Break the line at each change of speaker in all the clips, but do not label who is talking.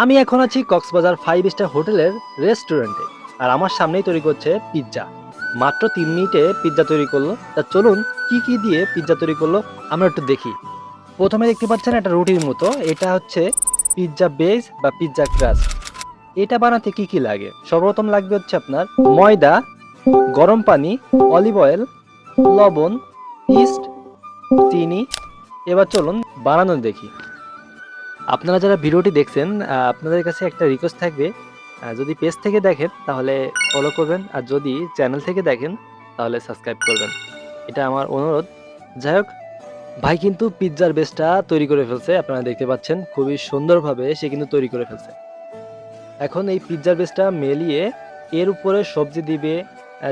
আমি এখন আছি কক্সবাজার ফাইভ স্টার হোটেলের রেস্টুরেন্টে, আর আমার সামনেই তৈরি করছে পিৎজা মাত্র তিন মিনিটে পিৎজা তৈরি করল। তা চলুন, কি কি দিয়ে পিৎজা তৈরি করল আমরা একটু দেখি। প্রথমে দেখতে পাচ্ছেন একটা রুটির মতো, এটা হচ্ছে পিৎজা বেস বা পিৎজা ক্রাস্ট এটা বানাতে কি কি লাগে? সর্বপ্রথম লাগবে হচ্ছে আপনার ময়দা, গরম পানি অলিভ অয়েল লবণ ইস্ট চিনি। এবার চলুন বানানো দেখি। আপনারা যারা ভিডিওটি দেখছেন আপনাদের কাছে একটা রিকোয়েস্ট থাকবে। যদি পেজ থেকে দেখেন, তাহলে ফলো করবেন। আর যদি চ্যানেল থেকে দেখেন, তাহলে সাবস্ক্রাইব করবেন। এটা আমার অনুরোধ। যাই হোক, ভাই কিন্তু পিৎজার বেসটা তৈরি করে ফেলছে। আপনারা দেখতে পাচ্ছেন, খুবই সুন্দরভাবে সে কিন্তু তৈরি করে ফেলছে। এখন এই পিৎজার বেসটা মেলিয়ে এর উপরে সবজি দিবে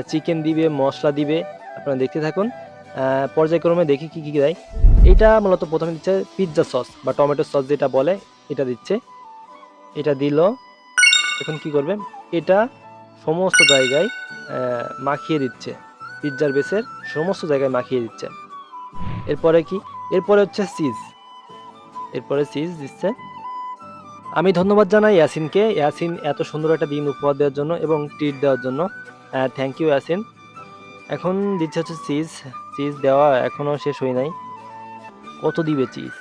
চিকেন দিবে, মশলা দিবে। আপনারা দেখতে থাকুন। পর্যায়ক্রমে দেখি কি কী দেয়। এটা মূলত প্রথমে দিচ্ছে পিৎজা সস বা টমেটো সস যেটা বলে, এটা দিচ্ছে। এটা দিল। এখন কি করবে? এটা সমস্ত জায়গায় মাখিয়ে দিচ্ছে। পিৎজার বেসের সমস্ত জায়গায় মাখিয়ে দিচ্ছে। এরপরে কি? এরপরে হচ্ছে চিজ এরপরে চিজ দিচ্ছে। আমি ধন্যবাদ জানাই ইয়াসিনকে। ইয়াসিন এত সুন্দর একটা দিন উপহার দেওয়ার জন্য এবং ট্রিট দেওয়ার জন্য। Thank you Yasin. এখন দিচ্ছে হচ্ছে চিজ চিজ দেওয়া এখনও শেষ হয় নাই। কত দিবে চিজ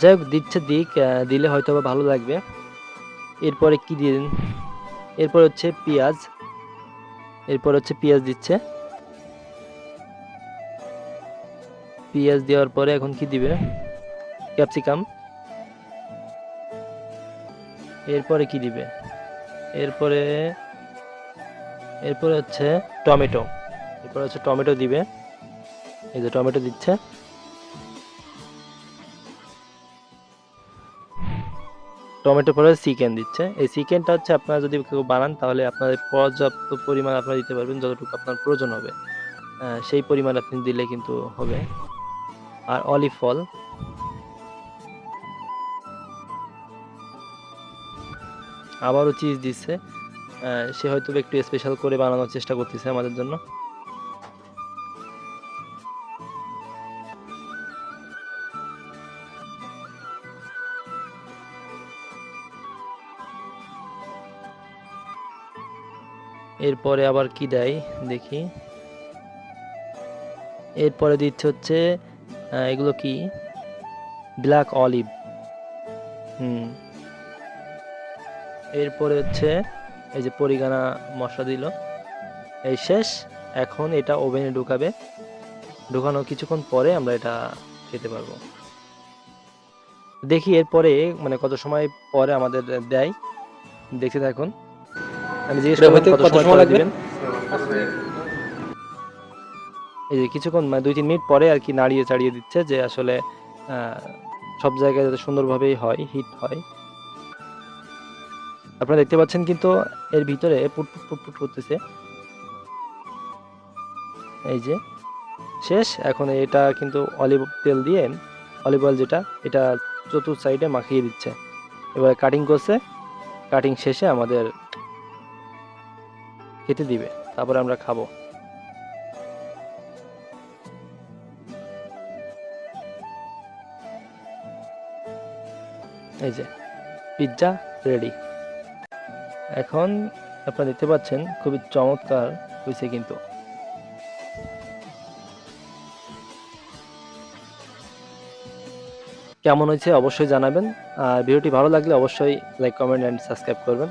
যাই হোক, দিচ্ছে দিক দিলে হয়তো ভালো লাগবে। এরপরে কি দিন? এরপর হচ্ছে পেঁয়াজ। এরপর হচ্ছে পেঁয়াজ দিচ্ছে। পেঁয়াজ দেওয়ার পরে এখন কি দিবে? ক্যাপসিকাম। এরপরে কি দিবে? এরপরে এরপরে হচ্ছে টমেটো। এরপরে হচ্ছে টমেটো দিবে। এই যে টমেটো দিচ্ছে। টমেটো পরে চিকেন দিচ্ছে। এই চিকেনটা হচ্ছে আপনারা যদি কেউ বানান, তাহলে আপনাদের পর্যাপ্ত পরিমাণ আপনারা দিতে পারবেন, যতটুকু আপনার প্রয়োজন হবে। সেই পরিমাণ আপনি দিলে কিন্তু হবে। আর অলিভ ফল আবারও চিজ দিচ্ছে। সে হয়তো একটু স্পেশাল করে বানানোর চেষ্টা করতেছে আমাদের জন্য। এরপরে আবার কি দেয়? দেখি। এরপরে দিচ্ছে হচ্ছে এগুলো কি? ব্ল্যাক অলিভ হুম। এরপরে হচ্ছে, এই যে পরিগানা মশলা দিল। এই শেষ। এখন এটা ওভেনে ঢুকাবে। ঢুকানো কিছুক্ষণ পরে আমরা এটা খেতে পারব। দেখি এরপরে মানে কত সময় পরে আমাদের দেয়। দেখতে থাকুন। আমি জিজ্ঞেস
হইতে
কত সময়
লাগবে?
এই যে কিছুক্ষণ মানে দুই তিন মিনিট পরে আর কি নাড়িয়ে চাড়িয়ে দিচ্ছে যে আসলে সব জায়গায় যাতে সুন্দরভাবেই হয় হিট হয়। আপনারা দেখতে পাচ্ছেন কিন্তু এর ভিতরে পুটপুট পুটপুট করতেছে। এই যে শেষ। এখন এটা কিন্তু অলিভ তেল দিয়ে অলিভ অয়েল যেটা এটা চতুর্থ সাইডে মাখিয়ে দিচ্ছে। এবার কাটিং করছে। কাটিং শেষে আমাদের খেতে দিবে, তারপরে আমরা খাব। এই যে পিৎজা রেডি এখন আপনারা দেখতে পাচ্ছেন, খুবই চমৎকার হয়েছে কিন্তু। কেমন হয়েছে অবশ্যই জানাবেন, আর ভিডিওটি ভালো লাগলে অবশ্যই লাইক কমেন্ট অ্যান্ড সাবস্ক্রাইব করবেন।